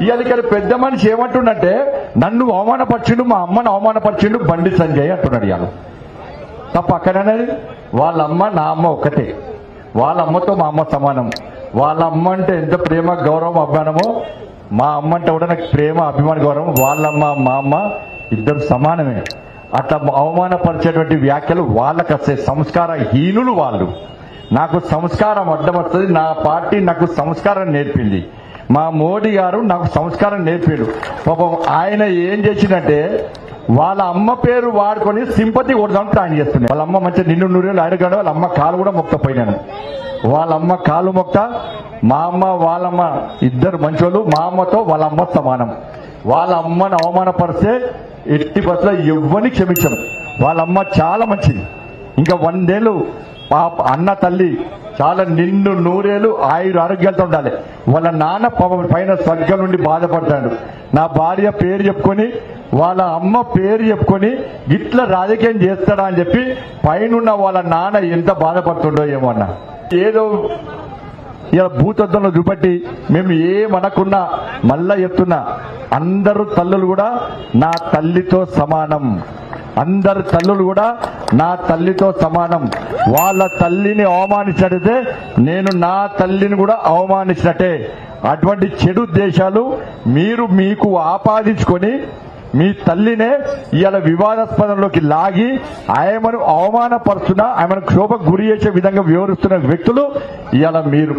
ఇవాళ ఇక్కడ పెద్ద మనిషి ఏమంటుండంటే నన్ను అవమానపరిచిండు మా అమ్మను అవమానపరిచిండు బండి సంజయ్ అంటున్నాడు ఇవాళ తప్ప అక్కడనేది? వాళ్ళ అమ్మ నా అమ్మ ఒకటే వాళ్ళ అమ్మతో మా అమ్మ సమానం. వాళ్ళ అమ్మ అంటే ఎంత ప్రేమ గౌరవం అభిమానమో మా అమ్మ అంటే కూడా నాకు ప్రేమ అభిమాన గౌరవం. వాళ్ళమ్మ మా అమ్మ ఇద్దరు సమానమే. అట్లా అవమానపరిచేటువంటి వ్యాఖ్యలు వాళ్ళకి వస్తాయి సంస్కార హీనులు వాళ్ళు. నాకు సంస్కారం అడ్డం వస్తుంది నా పార్టీ నాకు సంస్కారం నేర్పింది. మా మోడీ గారు నాకు సంస్కారం నేర్పాడు పాపం ఆయన ఏం చేసిందంటే వాళ్ళ అమ్మ పేరు వాడుకొని సింపతి కొడదాం ప్లాన్ చేస్తున్నాయి వాళ్ళ అమ్మ మంచి నిన్ను నూరేళ్ళు అడగడం వాళ్ళ అమ్మ కాలు కూడా మొక్కపోయినాను. వాళ్ళ అమ్మ కాలు మొక్త మా అమ్మ వాళ్ళమ్మ ఇద్దరు మంచోళ్ళు మా అమ్మతో వాళ్ళ అమ్మ సమానం. వాళ్ళ అమ్మను అవమానపరిస్తే ఎట్టి బస్సులో ఎవ్వని క్షమించం వాళ్ళ అమ్మ చాలా మంచిది. ఇంకా వందేళ్ళు పాప అన్న తల్లి చాలా నిండు నూరేలు ఆయుర ఆరోగ్యాలతో ఉండాలి. వాళ్ళ నాన్న పాప పైన స్వర్గం నుండి బాధపడతాడు. నా భార్య పేరు చెప్పుకొని వాళ్ళ అమ్మ పేరు చెప్పుకొని ఇట్లా రాజకీయం చేస్తాడా అని చెప్పి పైన వాళ్ళ నాన్న ఎంత బాధపడుతుండో ఏమో అన్న. ఏదో ఇలా భూతత్వంలో చూపెట్టి మేము ఏమనకున్నా మళ్ళా చెప్తున్నా అందరు తల్లులు కూడా నా తల్లితో సమానం. అందరు తల్లులు కూడా నా తల్లితో సమానం. వాళ్ళ తల్లిని అవమానించినట్టయితే నేను నా తల్లిని కూడా అవమానించినట్టే. అటువంటి చెడు ఉద్దేశాలు మీరు మీకు ఆపాదించుకొని మీ తల్లినే ఇవాళ వివాదాస్పదంలోకి లాగి ఆయమను అవమానపరుస్తున్న ఆమెను క్షోభకు గురి చేసే విధంగా వివరిస్తున్న వ్యక్తులు ఇవాళ మీరు.